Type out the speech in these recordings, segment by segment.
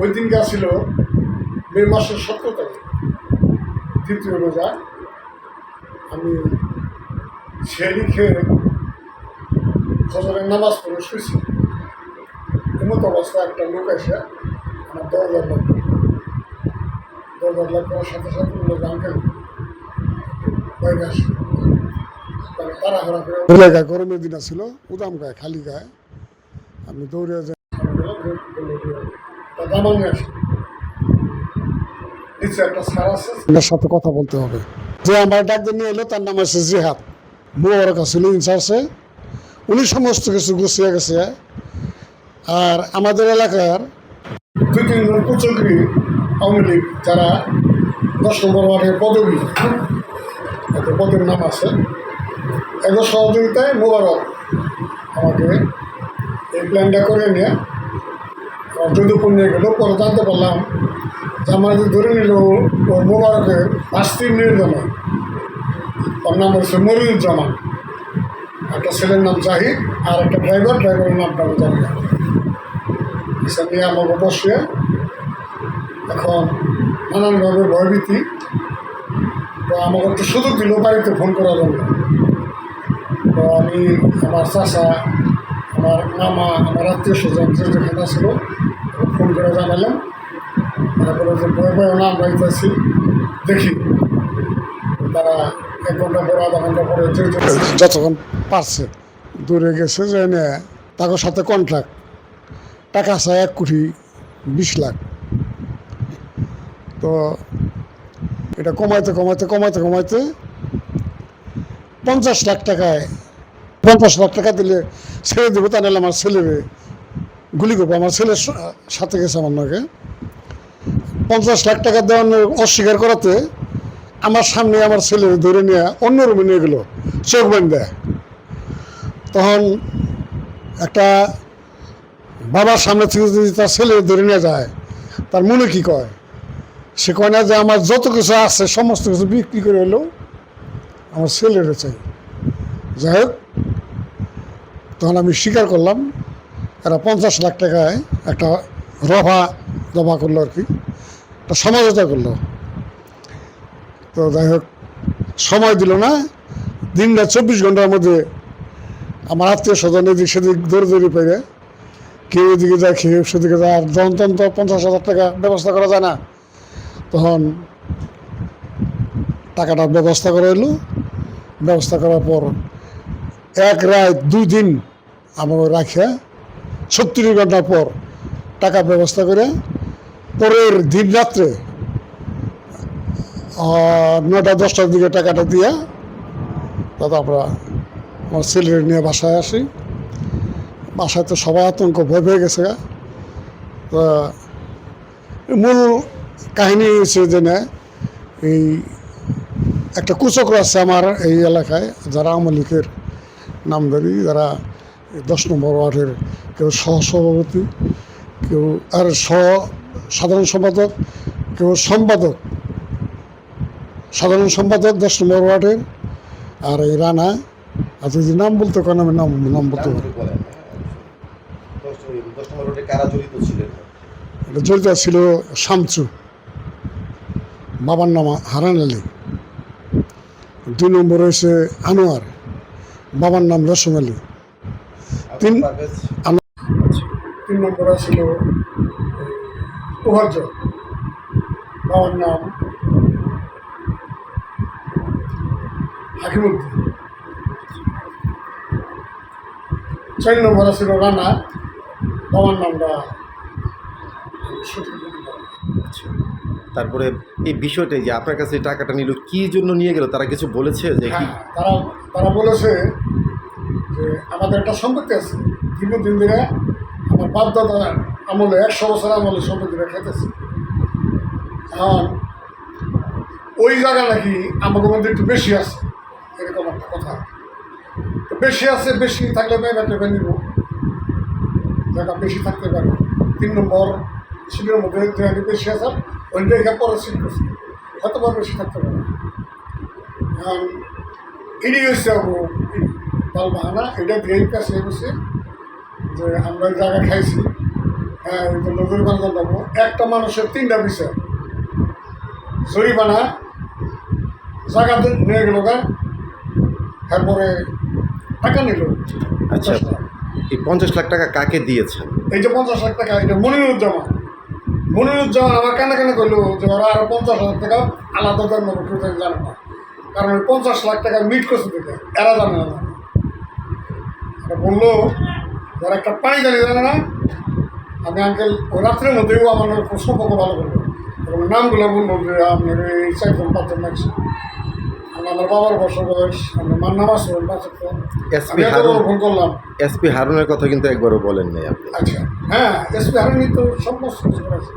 ওই দিনটা ছিল মে মাসের সতেরো তারিখ, দ্বিতীয় রোজা। আমি শেরি খেয়ে ফজরের নামাজ পড়ে শুয়েছি। এমত অবস্থায় একটা লোক এসে আমার দরজার লোক দরজার লোক সাথে সাথে বলল যে আঙ্কেল বাইরে আসি। তারা গরমের দিন ছিল উদাম গায়ে, খালি গায়ে। আমি দৌড়ে আছে ওনার সাথে কথা বলতে হবে। যে আমার ডাক নিয়ে এলো তার নাম আছে জিহাদ। মোবারক ছিল ইনচার্জে উনি সমস্ত কিছু গুছিয়ে গেছে। আর আমাদের এলাকার দুই তিনজন কুচক্রি আওয়ামী লীগ যারা দশ নম্বর ওয়ার্ডের পদবী। একটা পদের নাম আছে। এদের সহযোগিতায় মোবারক আমাকে এই প্ল্যানটা করে নিয়ে যদুপুর নিয়ে গেল পরে জানতে পারলাম যে আমাদের ধরে নিল ও মোবারকের আস্তির নির্জনে। ওর নাম হচ্ছে মরিউজ্জামান একটা ছেলের নাম জাহিদ আর একটা ড্রাইভার, ড্রাইভারের নামটা আমি জানি এসব নিয়ে আমাকে বসিয়ে এখন নানানভাবে ভয়ভীতি। তো আমাকে একটু সুযোগ দিল বাড়িতে ফোন করার জন্য। তো আমি আমার চাষা আমার মামা, আমার আত্মীয় স্বজন যে যেখানে ফোন করে জানালাম। তারপরে যে বয়ে বয়ে নাম বাড়িতেছি দেখি। তারা এক ঘণ্টা পরে, আধা ঘণ্টা পরে যতক্ষণ পারছে, দূরে গেছে যে, এনে তাদের সাথে কন্ট্রাক্ট টাকা আছে এক কোটি বিশ লাখ। তো এটা কমাইতে কমাইতে কমাইতে কমাইতে পঞ্চাশ লাখ টাকায়, পঞ্চাশ লাখ টাকা দিলে ছেড়ে দেবো তা নাহলে আমার ছেলেরে গুলি করব। আমার ছেলের সাথে গেছে আমার নাকি। পঞ্চাশ লাখ টাকা দেওয়ার অস্বীকার করাতে আমার সামনে আমার ছেলের ধরে নিয়ে অন্য রুমে নিয়ে গেলো। চোখ দেয় তখন একটা বাবার সামনে থেকে যদি তার ছেলে ধরে নিয়ে যায়, তার মনে কি কয়? সে কয় না যে আমার যত কিছু আছে, সমস্ত কিছু বিক্রি করে এলেও আমার ছেলের চাই। যাই হোক, তখন আমি স্বীকার করলাম। এরা পঞ্চাশ লাখ টাকায় একটা রফা জমা করল আর কি। একটা সমঝোতা করল। তো যাই হোক, সময় দিল না। দিনটা চব্বিশ ঘণ্টার মধ্যে আমার আত্মীয় স্বজন এদিক সেদিক দৌড়ে দৌড়ে পেরে কেউ এদিকে যায়, কেউ সেদিকে যায়। আর যন্ত্র পঞ্চাশ হাজার টাকা ব্যবস্থা করা যায় না। তখন টাকাটার ব্যবস্থা করে এলো ব্যবস্থা করার পর এক রাত দুই দিন আমাকে রাখিয়া ছত্রিশ ঘণ্টা পর টাকা ব্যবস্থা করে পরের দিন রাত্রে নটা দশটার দিকে টাকাটা দিয়া দাদা আমরা আমার ছেলের নিয়ে বাসায় আসি। বাসায় তো সবাই আতঙ্ক, ভয় পেয়ে গেছে মূল কাহিনী হচ্ছে যে এই একটা কুচক্র আছে আমার এই এলাকায়, যারা আওয়ামী লীগের নামধারী, যারা দশ নম্বর ওয়ার্ডের কেউ সহসভাপতি, কেউ আর সহ সাধারণ সম্পাদক, কেউ সম্পাদক। সাধারণ সম্পাদক দশ নম্বর ওয়ার্ডের, আর এই রানা, আর যদি নাম বলতে কেন আমি নাম নাম বলতে পারি। জড়িত ছিল শামচু বাবার নাম হারান আলী। দুই নম্বর হয়েছে আনোয়ার। বাবার নাম রসম আলী। তিন- তিন নম্বরে ছিল উপার্য বাবার নাম হাকিমুদ্দিন চার নম্বর ছিল রানা। বাবার নামটা বলতে তারপরে এই বিষয়টা যে আপনার কাছে টাকাটা নিল কি জন্য নিয়ে গেল? তারা কিছু বলেছে যে হ্যাঁ তারা তারা বলেছে আমাদের একটা সম্পত্তি আছে। দীর্ঘদিন ধরে আমার বাপ দাদা আমলে, একশো বছর আমলে সম্পত্তিটা খেতেছে এখন ওই জায়গা নাকি আমাদের মধ্যে একটু বেশি আছে, এরকম একটা কথা। তো বেশি আছে, বেশি থাকলে মেয়ে টেপে নিব। জায়গা বেশি থাকতে পারে। তিন নম্বর সিটের মধ্যে যে বেশি আছে ওইটা এখানে পরে সিট করছে। হয়তো বেশি থাকতে পারে। এখন এটি হচ্ছে তাল বাহানা এটা দিয়েই কাছে বসে যে আমরা জায়গা খাইছি হ্যাঁ ওই জন্য জরিমানা দেবো একটা মানুষের তিনটা বিষয় জরিমানা জায়গা নিয়ে গেল গা তারপরে টাকা নিল। আচ্ছা এই পঞ্চাশ লাখ টাকা কাকে দিয়েছেন? এই যে পঞ্চাশ লাখ টাকা এটা মনিরুজ্জামান। মনিরুজ্জামান আমার কানে কানে করল যে ওরা আরও পঞ্চাশ হাজার টাকা আলাদা কেউ জানে না। কারণ পঞ্চাশ লাখ টাকা মিট করছে এরা জানে না। বলল যারা একটা পানি জানি জানে না? আমি আঙ্কেল ওই রাত্রের মধ্যেও আমার সম্পর্ক ভালো করল। এবং নামগুলো বলল যে আপনার এই চারজন পাঁচজন আমি আমার বাবার বছর বয়স আমার মার নাম আছে এসপি হারুন ফোন করলাম। এসপি হারুনের কথা কিন্তু একবারও বলেন নাই আপনি। আচ্ছা হ্যাঁ এসপি হারুনই তো সমস্ত কিছু করেছে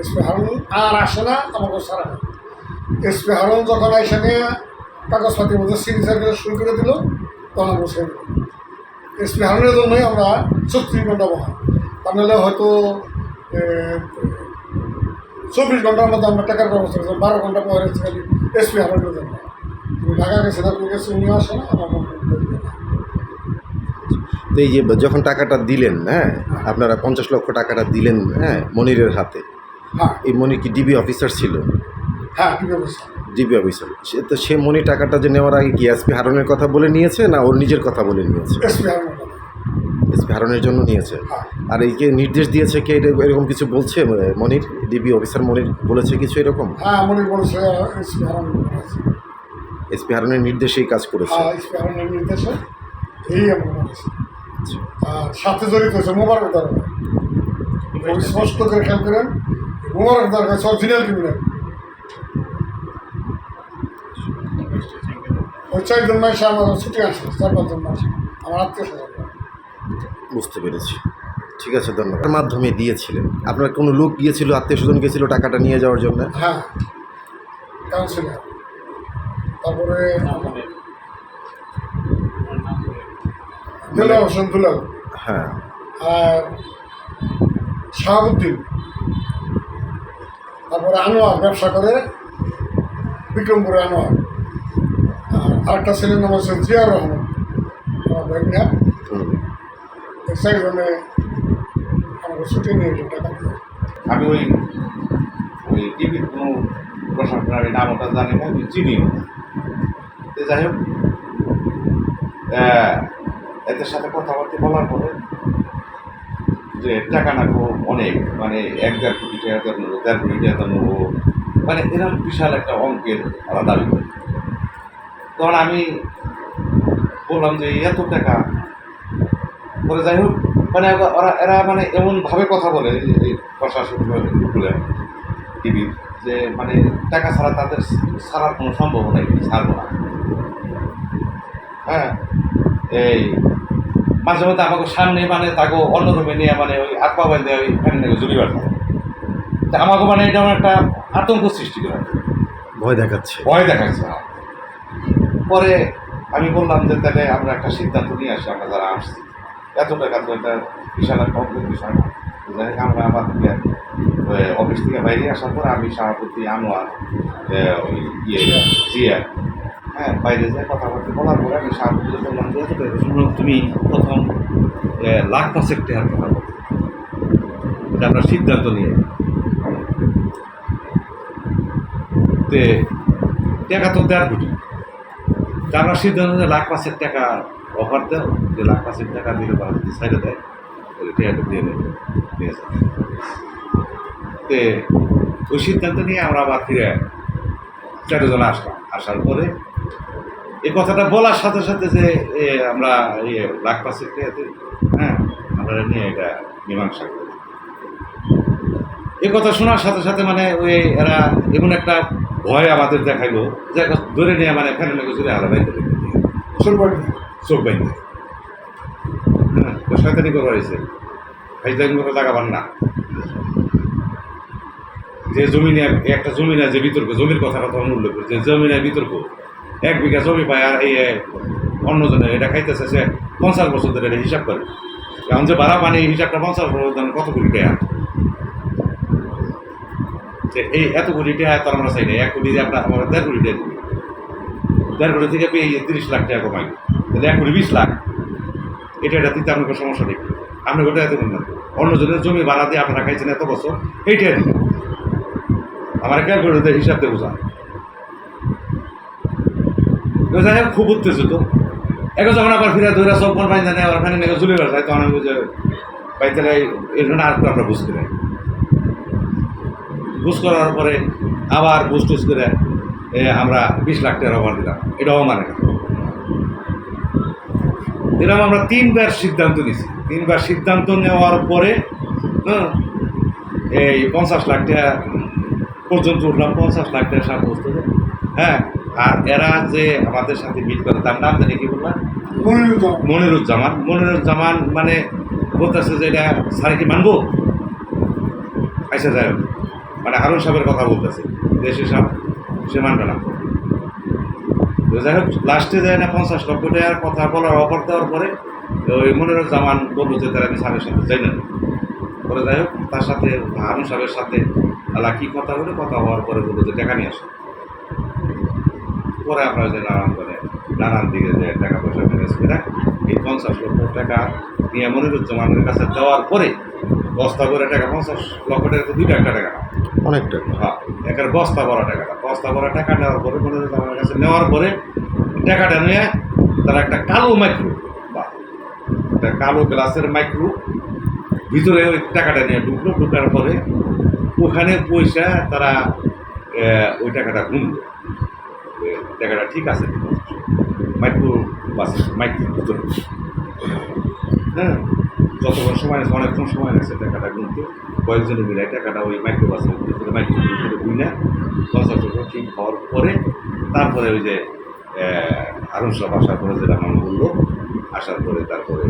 এসপি হারুন আর আসে না আমাকে সারা না। এসপি হারুন যখন এসে নিয়ে কাগজপাতির মধ্যে সিগনেচার শুরু করে দিল তখন আমরা এসপি হারুনের জন্যই আমরা ছত্রিশ ঘণ্টা বহাই তা নাহলে হয়তো চব্বিশ ঘণ্টার মধ্যে আমরা টাকার ব্যবস্থা করছি বারো ঘণ্টা পরে খালি এসপি হারুনের জন্য তুমি ঢাকা গেছে না তুমি গেছে উনিও আসে না আমার তো এই যে যখন টাকাটা দিলেন হ্যাঁ আপনারা পঞ্চাশ লক্ষ টাকাটা দিলেন হ্যাঁ মনিরের হাতে। হ্যাঁ। এই মনির কি ডিবি অফিসার ছিল? হ্যাঁ ঠিক আছে ডিবি অফিসার। সে তো সে মনি টাকাটা যে নেওয়ার আগে কি এসপি হারনের কথা বলে নিয়েছে না ওর নিজের কথা বলে নিয়েছে? এসপি হারুনের জন্য নিয়েছে। হ্যাঁ। আর এই যে নির্দেশ দিয়েছে কে এটা- এরকম কিছু বলছে মনির? ডিবি অফিসার মনির বলেছে কিছু এরকম? হ্যাঁ মনে বলেছে এসপি হারান বলেছে। এসপি হারনের নির্দেশেই কাজ করেছে। হ্যাঁ এসপি হারানের নির্দেশে এই আমরা বলেছি। আর সাথে জড়িত হয়েছে মোবারক দরকার স্পষ্ট করে খেয়াল করেন মোবারক দরকার অরিজিনাল ক্রিমিনাল ওই চারজন মাসে আমার ছুটি আসে চার পাঁচজন মাসে আমার আত্মীয় স্বজন। বুঝতে পেরেছি। ঠিক আছে ধন্যবাদ। মাধ্যমে দিয়েছিলেন। আপনার কোনো লোক গিয়েছিল আত্মীয় স্বজন গিয়েছিল টাকাটা নিয়ে যাওয়ার জন্য? হ্যাঁ। কাউন্সিলর তারপরে দুলাল হোসেন দুলাল হ্যাঁ। আর শাহাবুদ্দিন। তারপরে আনোয়ার ব্যবসা করে বিক্রমপুরে আনোয়ার। আরেকটা ছেলের নাম হচ্ছে জিয়ার রহমান। আমার। এই চারজনে আমাকে ছুটি নিয়ে গেল টাকা দিয়ে আমি ওই ওই টিভির কোনো প্রশাসনের আমি নাম ওটা জানি না আমি চিনিও না। যাই হোক এদের সাথে কথাবার্তা বলার পরে যে টাকা না গো অনেক মানে এক দেড় কোটি টাকা দেওয়া নেব দেড় কোটি টাকা নেব মানে এরকম বিশাল একটা অঙ্কের ওরা দাবি করে তখন আমি বললাম যে এত টাকা। পরে যাই হোক মানে ওরা- এরা মানে এমনভাবে কথা বলে এই- বলে টিভির যে মানে টাকা ছাড়া তাদের ছাড়ার কোনো সম্ভাবনাই নেই ছাড়বো না। হ্যাঁ এই মাঝে মধ্যে আমাকে সামনে মানে তাকে অন্য রুমে নিয়ে মানে ওই হাত পা বেঁধে ওই ফ্যানে জুড়ি বাড়তে তা আমাকে মানে এটা একটা আতঙ্ক সৃষ্টি করে। ভয় দেখাচ্ছে। ভয় দেখাচ্ছে আমার। পরে আমি বললাম যে, তাহলে আমরা একটা সিদ্ধান্ত নিয়ে আসি, আমরা যারা আসছি এত টাকা তো এটা বিশাল একটা অঙ্কের বিষয় না। যাই হোক, আমরা আমার থেকে অফিস থেকে বাইরে আসার পরে আমি সভাপতি আনোয়ার ওই ইয়ে জিয়া হ্যাঁ বাইরে যাই কথাবার্তা বলার পরে আমি সভাপতিকে বললাম যে তুমি প্রথম লাখ পাঁচেক টাকার কথা বলো। এটা আমরা সিদ্ধান্ত নিয়ে তে, টাকা তো দেড় কোটি। তা আমরা সিদ্ধান্ত নিয়ে লাখ পাঁচের টাকা অফার দেও যে লাখ পাঁচের টাকা দিলে তারা যদি সাইডে দেয় তাহলে টাকাটা দিয়ে নেবে। ঠিক আছে তে ওই সিদ্ধান্ত নিয়ে আমরা আবার ফিরে চারজন আসলাম। আসার পরে এই কথাটা বলার সাথে সাথে যে এ, আমরা ইয়ে লাখ পাঁচের টাকা দিই, হ্যাঁ আমরা নিয়ে এটা মীমাংসা করি। এই কথা শোনার সাথে সাথে মানে ওই এরা এমন একটা ভয় আমাদের দেখাইলো যে ধরে নিয়ে মানে ফ্যানে লেগে চলে আলাদা চোখ বাইন্দে হ্যাঁ শয়তানি করে রয়েছে ফাইজদানি করে পান না। যে জমি নিয়ে একটা জমি নিয়ে যে বিতর্ক জমির কথা কথা উল্লেখ করে যে জমি নিয়ে বিতর্ক এক বিঘা জমি পায় আর এই এ, অন্যজনের এটা খাইতেছে সে পঞ্চাশ বছর ধরে এটা হিসাব করে। এখন যে ভাড়া পানি এই হিসাবটা পঞ্চাশ বছর কত কোটি টাকা যে এই এত কোটি টাকা তো আমরা চাই না। এক কোটি দিয়ে আমরা আমরা দেড় কোটি টাকা দিবি দেড় কোটি থেকে পেয়ে তিরিশ লাখ টাকা কমাই। তাহলে এক কোটি বিশ লাখ। এটা এটা দিতে আপনার সমস্যা নেই। আপনি ওটা দেবেন না অন্যজনের জমি ভাড়া দিয়ে আপনারা খাইছেন এত বছর, এইটাই দিবেন আমার ক্যালকুলেটার হিসাব দিয়ে বোঝা তো যাই হোক, খুব উত্তেজিত। এখন যখন আবার ফিরে ধরে সব মন বাইন্দা নেই, আবার খানি নেগে চলে গেছে তখন আমি বুঝে বাইতে এর জন্য আর আমরা বুঝতে পারি। বুঝ করার পরে আবার বুঝ টুস করে আমরা বিশ লাখ টাকা অফার দিলাম। এটাও মানে না। এরকম আমরা তিনবার সিদ্ধান্ত নিছি তিনবার সিদ্ধান্ত নেওয়ার পরে হ্যাঁ, এই পঞ্চাশ লাখ টাকা পর্যন্ত উঠলাম পঞ্চাশ লাখ টাকা সাব্যস্ত। হ্যাঁ আর এরা যে আমাদের সাথে মিট করে তার নাম জানি কি বললাম? মনিরুজ্জামান। মনিরুজ্জামান মানে বলতেছে যে এটা স্যার কি মানবো? আচ্ছা যাই হোক। মানে হারুন সাহেবের কথা বলতেছে। দেশে সাহেব সে মানবে না। তো যাই হোক লাস্টে যায় না পঞ্চাশ লক্ষ টাকার কথা বলার অফার দেওয়ার পরে ওই মনিরুজ্জামান বলল যে, তারা আমি স্যারের সাথে যাই না। পরে যাই হোক, তার সাথে, হারুন সাহেবের সাথে আল্লাহ কী কথা হলো কথা হওয়ার পরে বলল যে, টাকা নিয়ে আসো। পরে আমরা যে নানান করে, নানান দিকে যে টাকা পয়সা ম্যানেজ করে এই পঞ্চাশ লক্ষ টাকা নিয়ে মনিরুজ্জামানের কাছে দেওয়ার পরে বস্তা করে টাকা পঞ্চাশ লক্ষ টাকা তো দুইটা একটা টাকা না। অনেকটা হ্যাঁ একের বস্তা ভরা টাকাটা বস্তা ভরা টাকা নেওয়ার পরে মনে হচ্ছে আমার কাছে নেওয়ার পরে টাকাটা নিয়ে তারা একটা কালো মাইক্রো বা একটা কালো গ্লাসের মাইক্রো ভিতরে ওই টাকাটা নিয়ে ঢুকলো ঢুকার পরে ওখানে পয়সা তারা ওই টাকাটা গুনলো। টাকাটা ঠিক আছে। মাইক্রো বাস মাইক্রো ভিতরে। হ্যাঁ? যতক্ষণ সময় আছে, অনেকক্ষণ সময় লাগছে টাকাটা কিন্তু কয়েকজনে মিলে টাকাটা ওই মাইক্রোবাসের ভিতরে মাইক্রোবাসের ভিতরে বুঝলে পঞ্চাশ ঠিক হওয়ার পরে তারপরে ওই যে আরুন সব আসার পরে যেটা আমার বলল আসার পরে তারপরে